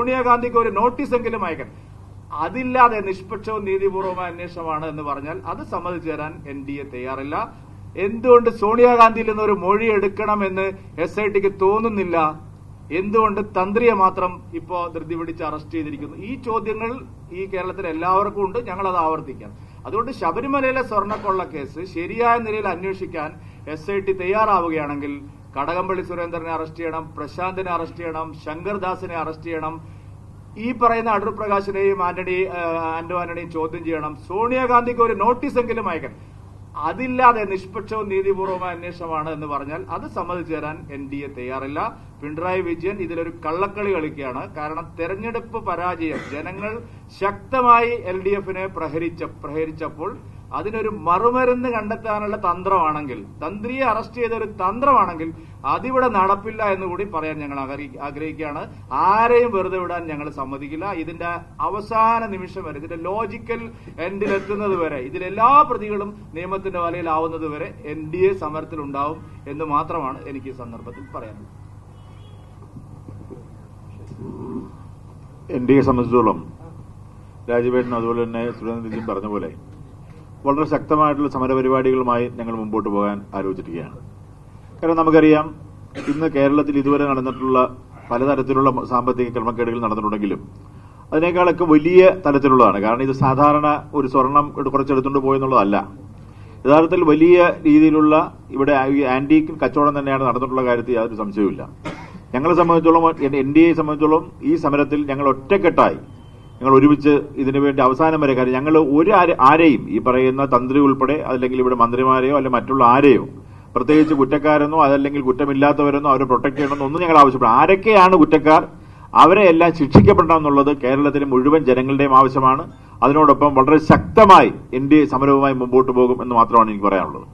സോണിയാഗാന്ധിക്ക് ഒരു നോട്ടീസ് എങ്കിലും അയക്കണം. അതില്ലാതെ നിഷ്പക്ഷവും നീതിപൂർവമായ അന്വേഷണമാണ് എന്ന് പറഞ്ഞാൽ അത് സമ്മതിച്ചു തരാൻ എൻ ഡി എ തയ്യാറില്ല. എന്തുകൊണ്ട് സോണിയാഗാന്ധിയിൽ നിന്ന് ഒരു മൊഴി എടുക്കണമെന്ന് എസ് ഐ ടിക്ക് തോന്നുന്നില്ല? എന്തുകൊണ്ട് തന്ത്രിയെ മാത്രം ഇപ്പോ ധൃതി പിടിച്ച് അറസ്റ്റ് ചെയ്തിരിക്കുന്നു? ഈ ചോദ്യങ്ങൾ ഈ കേരളത്തിൽ എല്ലാവർക്കും ഉണ്ട്. ഞങ്ങൾ അത് ആവർത്തിക്കാം. അതുകൊണ്ട് ശബരിമലയിലെ സ്വർണക്കൊള്ള കേസ് ശരിയായ നിലയിൽ അന്വേഷിക്കാൻ എസ് ഐ ടി തയ്യാറാവുകയാണെങ്കിൽ കടകംപള്ളി സുരേന്ദ്രനെ അറസ്റ്റ് ചെയ്യണം പ്രശാന്തിനെ അറസ്റ്റ് ചെയ്യണം ശങ്കർദാസിനെ അറസ്റ്റ് ചെയ്യണം. ഈ പറയുന്ന അടൂർ പ്രകാശിനെയും ആന്റണി ആന്റോ ആന്റണിയും ചോദ്യം ചെയ്യണം. സോണിയാഗാന്ധിക്ക് ഒരു നോട്ടീസ് എങ്കിലും അയക്കണം. അതില്ലാതെ നിഷ്പക്ഷവും നീതിപൂർവമായ അന്വേഷണമാണ് എന്ന് പറഞ്ഞാൽ അത് സമ്മതിച്ചു തരാൻ എൻ ഡി എ തയ്യാറില്ല. പിണറായി വിജയൻ ഇതിലൊരു കള്ളക്കളി കളിക്കുകയാണ്. കാരണം തെരഞ്ഞെടുപ്പ് പരാജയം ജനങ്ങൾ ശക്തമായി എൽ ഡി എഫിനെ പ്രഹരിച്ച പ്രഹരിച്ചപ്പോൾ അതിനൊരു മറുമരുന്ന് കണ്ടെത്താനുള്ള തന്ത്രമാണെങ്കിൽ തന്ത്രിയെ അറസ്റ്റ് ചെയ്ത ഒരു തന്ത്രമാണെങ്കിൽ അതിവിടെ നടപ്പില്ല എന്ന് കൂടി പറയാൻ ഞങ്ങൾ ആഗ്രഹിക്കുകയാണ്. ആരെയും വെറുതെ വിടാൻ ഞങ്ങൾ സമ്മതിക്കില്ല. ഇതിന്റെ അവസാന നിമിഷം വരെ ഇതിന്റെ ലോജിക്കൽ എൻഡിലെത്തുന്നത് വരെ ഇതിലെല്ലാ പ്രതികളും നിയമത്തിന്റെ വലയിലാവുന്നത് വരെ എൻ ഡി എ സമരത്തിലുണ്ടാവും എന്ന് മാത്രമാണ് എനിക്ക് ഈ സന്ദർഭത്തിൽ പറയാനുള്ളത്. എൻ ഡി എ സംബന്ധിച്ചോളം രാജുവേട്ടൻ അതുപോലെ തന്നെ സുരേന്ദ്രജിയും പറഞ്ഞ പോലെ വളരെ ശക്തമായിട്ടുള്ള സമരപരിപാടികളുമായി ഞങ്ങൾ മുമ്പോട്ട് പോകാൻ ആലോചിച്ചിരിക്കുകയാണ്. കാരണം നമുക്കറിയാം ഇന്ന് കേരളത്തിൽ ഇതുവരെ നടന്നിട്ടുള്ള പലതരത്തിലുള്ള സാമ്പത്തിക ക്രമക്കേടുകൾ നടന്നിട്ടുണ്ടെങ്കിലും അതിനേക്കാളൊക്കെ വലിയ തലത്തിലുള്ളതാണ് കാരണം ഇത് സാധാരണ ഒരു സ്വർണം കുറച്ചെടുത്തുകൊണ്ട് പോയെന്നുള്ളതല്ല. യഥാർത്ഥത്തിൽ വലിയ രീതിയിലുള്ള ഇവിടെ ആന്റീക്കും കച്ചവടം തന്നെയാണ് നടന്നിട്ടുള്ള കാര്യത്തിൽ യാതൊരു സംശയവുമില്ല. ഞങ്ങളെ സംബന്ധിച്ചോളം എൻ ഡി എയെ സംബന്ധിച്ചോളം ഈ സമരത്തിൽ ഞങ്ങൾ ഒറ്റക്കെട്ടായി ഞങ്ങൾ ഒരുമിച്ച് ഇതിനു വേണ്ടി അവസാനം വരെ കാര്യം ഞങ്ങൾ ഒരു ആരെയും ഈ പറയുന്ന തന്ത്രി ഉൾപ്പെടെ അല്ലെങ്കിൽ ഇവിടെ മന്ത്രിമാരെയോ അല്ലെങ്കിൽ മറ്റുള്ള ആരെയോ പ്രത്യേകിച്ച് കുറ്റക്കാരെന്നോ അതല്ലെങ്കിൽ കുറ്റമില്ലാത്തവരെന്നോ അവരെ പ്രൊട്ടക്ട് ചെയ്യണമെന്നോ ഒന്നും ഞങ്ങൾ ആവശ്യപ്പെടും ആരൊക്കെയാണ് കുറ്റക്കാർ? അവരെ എല്ലാം ശിക്ഷിക്കപ്പെടണം എന്നുള്ളത് കേരളത്തിലെ മുഴുവൻ ജനങ്ങളുടെയും ആവശ്യമാണ്. അതിനോടൊപ്പം വളരെ ശക്തമായി എൻ ഡി എ സമരവുമായി മുമ്പോട്ട് പോകും എന്ന് മാത്രമാണ് എനിക്ക് പറയാനുള്ളത്.